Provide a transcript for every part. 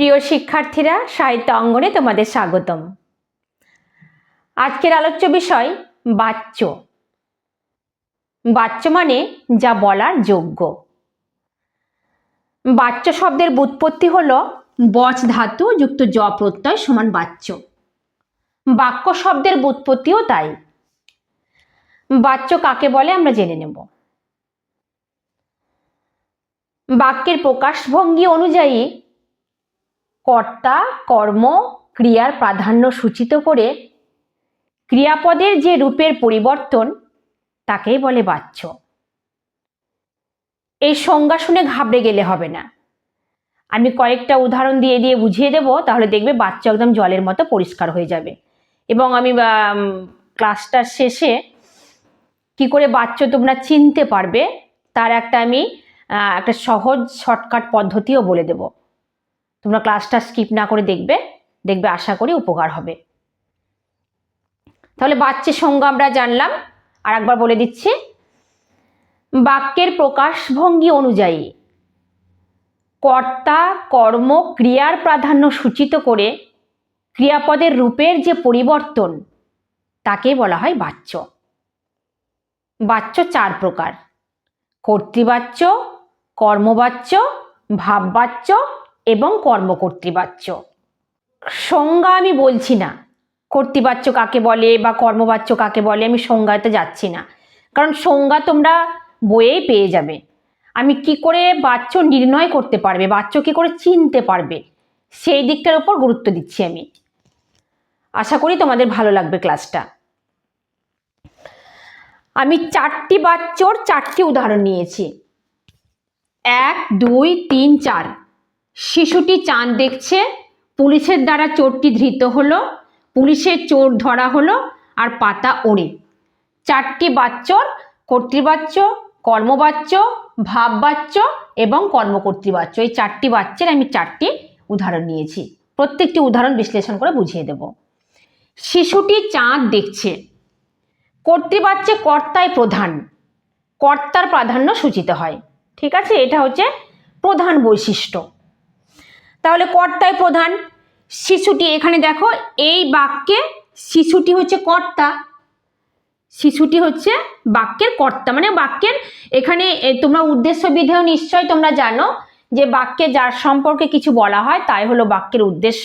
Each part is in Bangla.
প্রিয় শিক্ষার্থীরা, সাহিত্য অঙ্গনে তোমাদের স্বাগতম। আজকের আলোচ্য বিষয়, বাচ্য। বাচ্য মানে যা বলার যোগ্য। বাচ্য শব্দের বুৎপত্তি হল বচ ধাতু যুক্ত জ প্রত্যয় সমান বাচ্য। বাক্য শব্দের বুৎপত্তিও তাই। বাচ্য কাকে বলে আমরা জেনে নেব। বাক্যের প্রকাশভঙ্গি অনুযায়ী কর্তা, কর্ম, ক্রিয়ার প্রাধান্য সূচিত করে ক্রিয়াপদের যে রূপের পরিবর্তন, তাকেই বলে বাচ্য এই সংজ্ঞা শুনে ঘাবড়ে গেলে হবে না। আমি কয়েকটা উদাহরণ দিয়ে দিয়ে বুঝিয়ে দেব, তাহলে দেখবে বাচ্চা একদম জলের মতো পরিষ্কার হয়ে যাবে। এবং আমি ক্লাসটার শেষে কি করে বাচ্চ তোমরা চিনতে পারবে, তার একটা আমি একটা সহজ শর্টকাট পদ্ধতিও বলে দেব। তোমরা ক্লাসটা স্কিপ না করে দেখবে দেখবে আশা করি উপকার হবে। তাহলে বাচ্চের সংজ্ঞা আমরা জানলাম, আর একবার বলে দিচ্ছি। বাক্যের প্রকাশভঙ্গি অনুযায়ী কর্তা, কর্ম, ক্রিয়ার প্রাধান্য সূচিত করে ক্রিয়াপদের রূপের যে পরিবর্তন, তাকে বলা হয় বাচ্য। বাচ্য চার প্রকার। কর্তৃবাচ্য, কর্মবাচ্য, ভাববাচ্য এবং কর্মকর্তৃবাচ্য। সংজ্ঞা আমি বলছি না। কর্তৃবাচ্য কাকে বলে বা কর্মবাচ্য কাকে বলে আমি সংজ্ঞাতে যাচ্ছি না। কারণ সংজ্ঞা তোমরা বইয়েই পেয়ে যাবে। আমি কি করে বাচ্চ নির্ণয় করতে পারবে বাচ্চ কি করে চিনতে পারবে, সেই দিকটার উপর গুরুত্ব দিচ্ছি আমি। আশা করি তোমাদের ভালো লাগবে ক্লাসটা। আমি চারটি বাচ্চর চারটি উদাহরণ নিয়েছি। এক, দুই, তিন, চার। শিশুটি চাঁদ দেখছে, পুলিশের দ্বারা চোরটি ধৃত হলো, পুলিশের চোর ধরা হলো আর পাতা ওড়ে। চারটি বাচ্চর, কর্তৃবাচ্য, কর্মবাচ্য, ভাববাচ্য এবং কর্মকর্তৃবাচ্য। এই চারটি বাচ্চের আমি চারটি উদাহরণ নিয়েছি। প্রত্যেকটি উদাহরণ বিশ্লেষণ করে বুঝিয়ে দেব। শিশুটি চাঁদ দেখছে। কর্তৃবাচ্যে কর্তায় প্রধান। কর্তার প্রাধান্য সূচিত হয়। ঠিক আছে? এটা হচ্ছে প্রধান বৈশিষ্ট্য। তাহলে কর্তায় প্রধান। শিশুটি, এখানে দেখো, এই বাক্যে শিশুটি হচ্ছে কর্তা। শিশুটি হচ্ছে বাক্যের কর্তা মানে বাক্যের এখানে তোমরা উদ্দেশ্য বিধেয় নিশ্চয় তোমরা জানো যে বাক্যে যার সম্পর্কে কিছু বলা হয় তাই হলো বাক্যের উদ্দেশ্য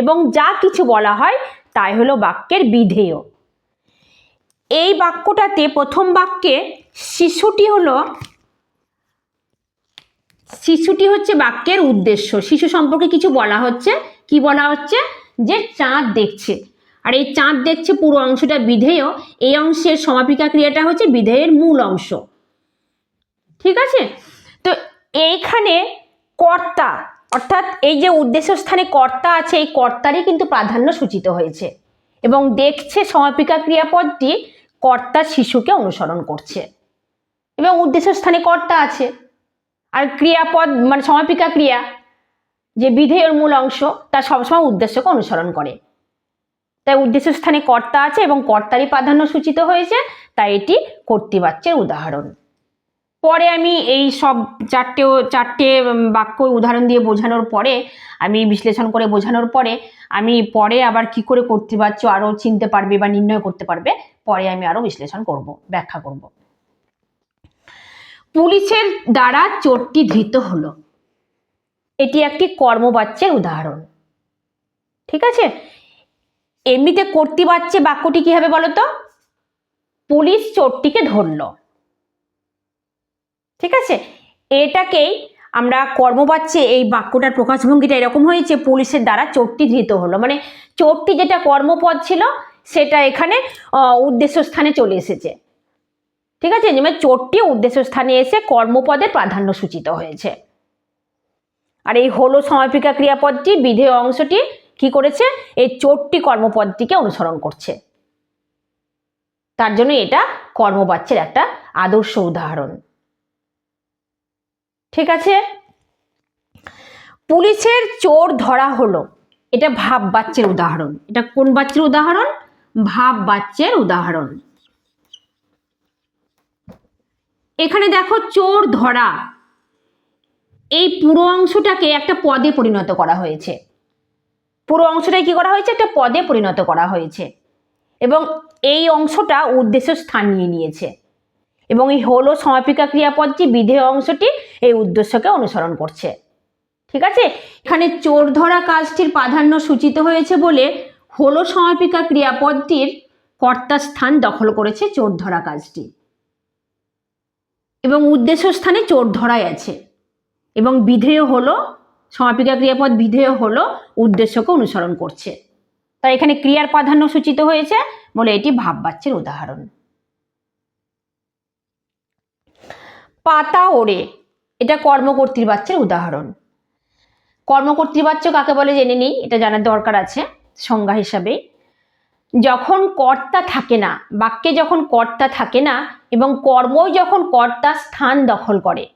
এবং যা কিছু বলা হয় তাই হলো বাক্যের বিধেয়। এই বাক্যটাতে প্রথম বাক্যে শিশুটি হলো শিশুটি হচ্ছে বাক্যের উদ্দেশ্য। শিশু সম্পর্কে কিছু বলা হচ্ছে। কি বলা হচ্ছে? যে চাঁদ দেখছে। আর এই চাঁদ দেখছে পুরো অংশটা বিধেয়। এই অংশের সমাপিকা ক্রিয়াটা হচ্ছে বিধেয়ের মূল অংশ। ঠিক আছে? তো এইখানে কর্তা, অর্থাৎ এই যে উদ্দেশ্য স্থানে কর্তা আছে, এই কর্তারই কিন্তু প্রাধান্য সূচিত হয়েছে। এবং দেখছে সমাপিকা ক্রিয়াপদটি কর্তা শিশুকে অনুসরণ করছে। এবং উদ্দেশ্য স্থানে কর্তা আছে। আর ক্রিয়াপদ মানে সমাপিকা ক্রিয়া, যে বিধেয়ের মূল অংশ, তা সবসময় উদ্দেশ্যকে অনুসরণ করে। তাই উদ্দেশ্য স্থানে কর্তা আছে এবং কর্তারই প্রাধান্য সূচিত হয়েছে, তাই এটি কর্তৃবাচ্যের উদাহরণ। পরে আমি এই সব চারটেও চারটে বাক্য উদাহরণ দিয়ে বোঝানোর পরে, আমি বিশ্লেষণ করে বোঝানোর পরে, আমি পরে আবার কি করে কর্তৃবাচ্য আরও চিনতে পারবে বা নির্ণয় করতে পারবে, পরে আমি আরও বিশ্লেষণ করব, ব্যাখ্যা করব। পুলিশের দ্বারা চোরটি ধৃত হলো। এটি একটি কর্মবাচ্যের উদাহরণ। ঠিক আছে? এমনিতে কর্তৃবাচ্যে বাক্যটি কি হবে বলতো? পুলিশ চোরটিকে ধরল। ঠিক আছে? এটাকেই আমরা কর্মবাচ্যে এই বাক্যটার প্রকাশভঙ্গিটা এরকম হয়েছে, পুলিশের দ্বারা চোরটি ধৃত হলো। মানে চোরটি যেটা কর্মপদ ছিল, সেটা এখানে উদ্দেশ্য স্থানে চলে এসেছে। ঠিক আছে? যেমন চোরটি উদ্দেশ্য স্থানে এসে কর্মপদের প্রাধান্য সূচিত হয়েছে। আর এই হলো সমাপিকা ক্রিয়াপদটি, বিধেয় অংশটি কি করেছে? এই চোরটি কর্মপদটিকে অনুসরণ করছে। তার জন্য এটা কর্মবাচ্যের একটা আদর্শ উদাহরণ। ঠিক আছে? পুলিশের চোর ধরা হলো। এটা ভাব বাচ্চের উদাহরণ। এটা কোন বাচ্চের উদাহরণ? ভাব বাচ্চের উদাহরণ। এখানে দেখো চোর ধরা। এই পুরো অংশটাকে একটা পদে পরিণত করা হয়েছে। পুরো অংশটাই কি করা হয়েছে? একটা পদে পরিণত করা হয়েছে। এবং এই অংশটা উদ্দেশ্য স্থান নিয়ে নিয়েছে। এবং এই হলো সমাপিকা ক্রিয়াপদটি বিধেয় অংশটি, এই উদ্দেশ্যকে অনুসরণ করছে। ঠিক আছে? এখানে চোর ধরা কাজটির প্রাধান্য সূচিত হয়েছে বলে হলো সমাপিকা ক্রিয়াপদটির কর্তা স্থান দখল করেছে চোর ধরা কাজটি। এবং উদ্দেশ্য স্থানে চোর ধরাই আছে। এবং বিধেয় হলো, সমাপিকা ক্রিয়াপদ বিধেয় হলো, উদ্দেশ্যকে অনুসরণ করছে। তাই এখানে ক্রিয়ার প্রাধান্য সূচিত হয়েছে বলে এটি ভাববাচ্যের উদাহরণ। পাতা ওড়ে, এটা কর্মকর্তৃবাচ্যের উদাহরণ। কর্মকর্তৃবাচ্য কাকে বলে জেনে নিই, এটা জানার দরকার আছে সংজ্ঞা হিসাবে। যখন কর্তা থাকে না, বাক্যে যখন কর্তা থাকে না এবং কর্মই যখন কর্তা স্থান দখল করে,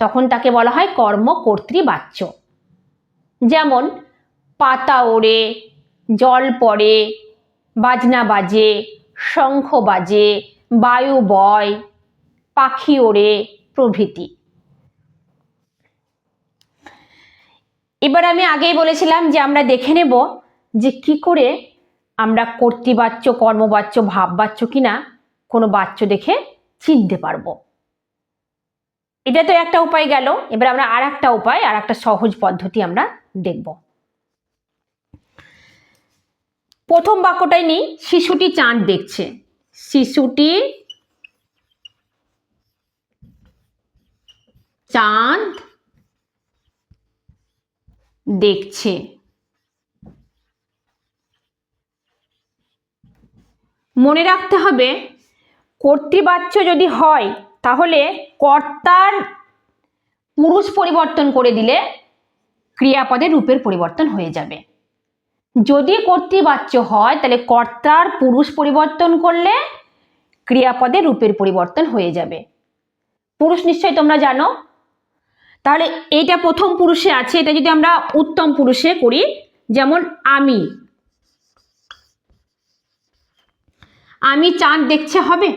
তখন তাকে বলা হয় কর্মকর্তৃবাচ্য যেমন, পাতা ওড়ে, জল পড়ে, বাজনা বাজে, শঙ্খ বাজে, বায়ু বয়, পাখি ওড়ে, প্রভৃতি। এবার আমি আগেই বলেছিলাম যে আমরা দেখে নেব যে কি করে আমরা কর্তৃবাচ্য, কর্মবাচ্য, ভাববাচ্য কিনা কোনো বাচ্য দেখে চিনতে পারব। এটা তো একটা উপায় গেল, এবার আমরা আর একটা উপায় আর একটা সহজ পদ্ধতি আমরা দেখব। প্রথম বাক্যটাই নিই, শিশুটি চাঁদ দেখছে। শিশুটি চাঁদ দেখছে। মনে রাখতে হবে, কর্তৃবাচ্য যদি হয়, তাহলে কর্তার পুরুষ পরিবর্তন করে দিলে ক্রিয়াপদের রূপের পরিবর্তন হয়ে যাবে। যদি কর্তৃবাচ্য হয়, তাহলে কর্তার পুরুষ পরিবর্তন করলে ক্রিয়াপদের রূপের পরিবর্তন হয়ে যাবে। পুরুষ নিশ্চয়ই তোমরা জানো? তাহলে এইটা প্রথম পুরুষে আছে, এটা যদি আমরা উত্তম পুরুষে করি, যেমন আমি। আমি চাঁদ দেখছে হবে?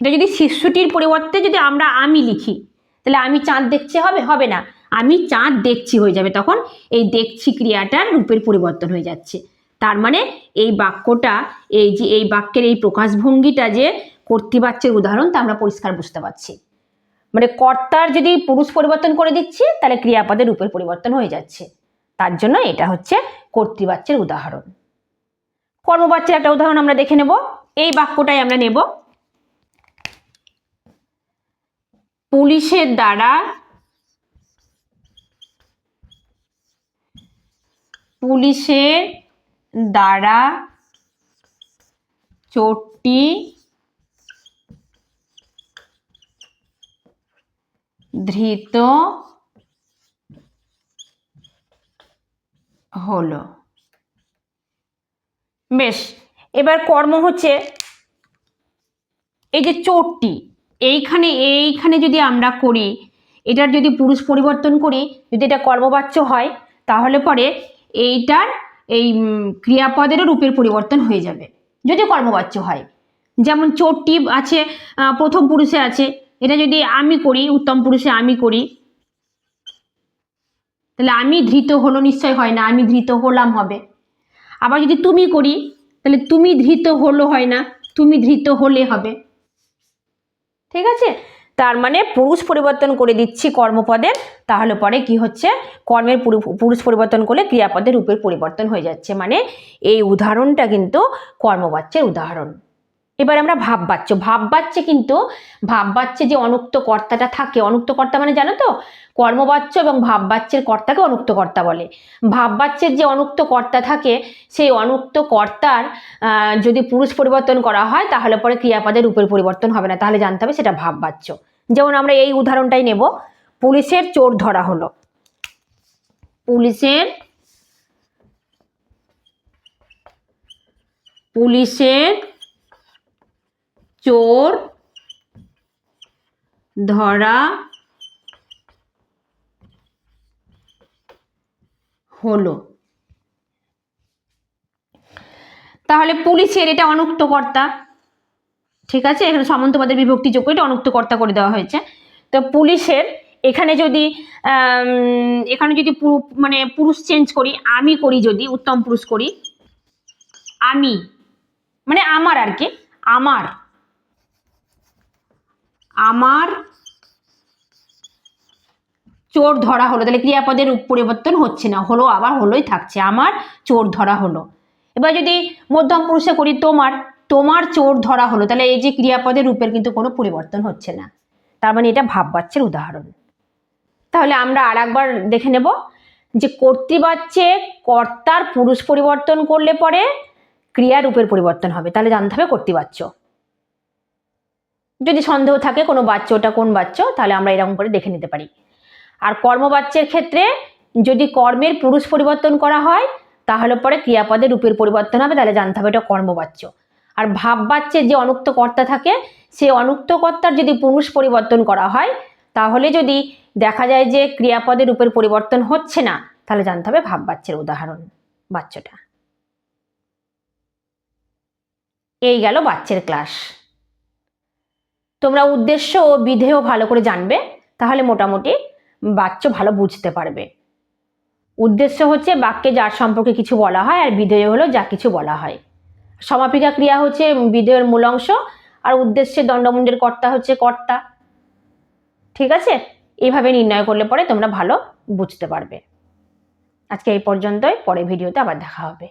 এটা যদি শিশুটির পরিবর্তে যদি আমরা আমি লিখি, তাহলে আমি চাঁদ দেখছে হবে? হবে না। আমি চাঁদ দেখছি হয়ে যাবে তখন। এই দেখছি ক্রিয়াটার রূপের পরিবর্তন হয়ে যাচ্ছে। তার মানে এই বাক্যটা, এই যে, এই বাক্যের এই প্রকাশভঙ্গিটা যে কর্তৃবাচ্যের উদাহরণ, তা আমরা পরিষ্কার বুঝতে পারছি। মানে কর্তার যদি পুরুষ পরিবর্তন করে দিচ্ছি, তাহলে ক্রিয়াপদের রূপের পরিবর্তন হয়ে যাচ্ছে। তার জন্য এটা হচ্ছে কর্তৃবাচ্যের উদাহরণ। কর্মবাচ্যের একটা উদাহরণ আমরা দেখে নেব। বাক্যটাই আমরা নেব। পুলিশের দ্বারা পুলিশের দ্বারা চোরটি ধৃত হলো। বেশ এবার কর্ম হচ্ছে এই যে চোরটি এইখানে এইখানে যদি আমরা করি, এটার যদি পুরুষ পরিবর্তন করি, যদি এটা কর্মবাচ্য হয়, তাহলে পরে এইটার এই ক্রিয়াপদেরও রূপের পরিবর্তন হয়ে যাবে, যদি কর্মবাচ্য হয়। যেমন চোরটি আছে প্রথম পুরুষে আছে, এটা যদি আমি করি, উত্তম পুরুষে আমি করি, তাহলে আমি ধৃত হলো, নিশ্চয় হয় না, আমি ধৃত হলাম হবে। আবার যদি তুমি করি তাহলে তুমি ধৃত হলো হয় না, তুমি ধৃত হলে হবে। ঠিক আছে? তার মানে পুরুষ পরিবর্তন করে দিচ্ছি কর্মপদের তাহলে পরে কি হচ্ছে? কর্মের পুরুষ পরিবর্তন করলে ক্রিয়াপদের রূপের পরিবর্তন হয়ে যাচ্ছে। মানে এই উদাহরণটা কিন্তু কর্মবাচ্যের উদাহরণ। এবার আমরা ভাববাচ্য। ভাববাচ্যে কিন্তু ভাব ভাববাচ্যে যে অনুক্ত কর্তাটা থাকে অনুক্ত কর্তা মানে জানো তো? কর্মবাচ্য এবং ভাব ভাববাচ্যের কর্তাকে অনুক্ত কর্তা বলে। ভাব ভাববাচ্যের যে অনুক্ত কর্তা থাকে, সেই অনুক্ত কর্তার যদি পুরুষ পরিবর্তন করা হয়, তাহলে পরে ক্রিয়াপদের রূপের পরিবর্তন হবে না। তাহলে জানতে হবে সেটা ভাববাচ্য। যেমন আমরা এই উদাহরণটাই নেব। পুলিশের চোর ধরা হলো। পুলিশের পুলিশের চোর, ধরা, হলো। তাহলে পুলিশের এটা অনুক্ত কর্তা ঠিক আছে? এখানে সামন্তবাদের বিভক্তি যোগ্য এটা অনুক্ত কর্তা করে দেওয়া হয়েছে। তো পুলিশের এখানে যদি এখানে যদি মানে পুরুষ চেঞ্জ করি, আমি করি যদি, উত্তম পুরুষ করি, আমি মানে আমার আর কি, আমার আমার চোর ধরা হলো। তাহলে ক্রিয়াপদের রূপ পরিবর্তন হচ্ছে না, হলো, আবার হলোই থাকছে। আমার চোর ধরা হলো। এবার যদি মধ্যম পুরুষে করি তোমার তোমার চোর ধরা হলো, তাহলে এই যে ক্রিয়াপদের রূপের কিন্তু কোনো পরিবর্তন হচ্ছে না। তার মানে এটা ভাববাচ্যের উদাহরণ। তাহলে আমরা আর একবার দেখে নেব যে কর্তৃবাচ্যে কর্তার পুরুষ পরিবর্তন করলে পরে ক্রিয়া রূপের পরিবর্তন হবে। তাহলে জানতে হবে কর্তৃবাচ্য। যদি সন্দেহ থাকে কোনো বাচ্চ, ওটা কোন বাচ্চ, তাহলে আমরা এরকম করে দেখে নিতে পারি। আর কর্মবাচ্যের ক্ষেত্রে যদি কর্মের পুরুষ পরিবর্তন করা হয়, তাহলে পরে ক্রিয়াপদের রূপের পরিবর্তন হবে, তাহলে জানতে হবে এটা কর্মবাচ্য আর ভাববাচ্যের যে অনুক্ত কর্তা থাকে সেই অনুক্ত কর্তার যদি পুরুষ পরিবর্তন করা হয়, তাহলে যদি দেখা যায় যে ক্রিয়াপদের রূপের পরিবর্তন হচ্ছে না, তাহলে জানতে হবে ভাববাচ্যের উদাহরণ, বাচ্চটা। এই গেল বাচ্চের ক্লাস তোমরা উদ্দেশ্য ও বিধেয় ভালো করে জানবে, তাহলে মোটামুটি বাচ্চ ভালো বুঝতে পারবে। উদ্দেশ্য হচ্ছে বাক্যে যার সম্পর্কে কিছু বলা হয় আর বিধেয় হলো যা কিছু বলা হয়। সমাপিকা ক্রিয়া হচ্ছে বিধেয়ের মূল অংশ আর উদ্দেশ্যে দণ্ডমুণ্ডের কর্তা হচ্ছে কর্তা। ঠিক আছে? এইভাবে নির্ণয় করলে পরে তোমরা ভালো বুঝতে পারবে। আজকে এই পর্যন্তই পরে ভিডিওতে আবার দেখা হবে।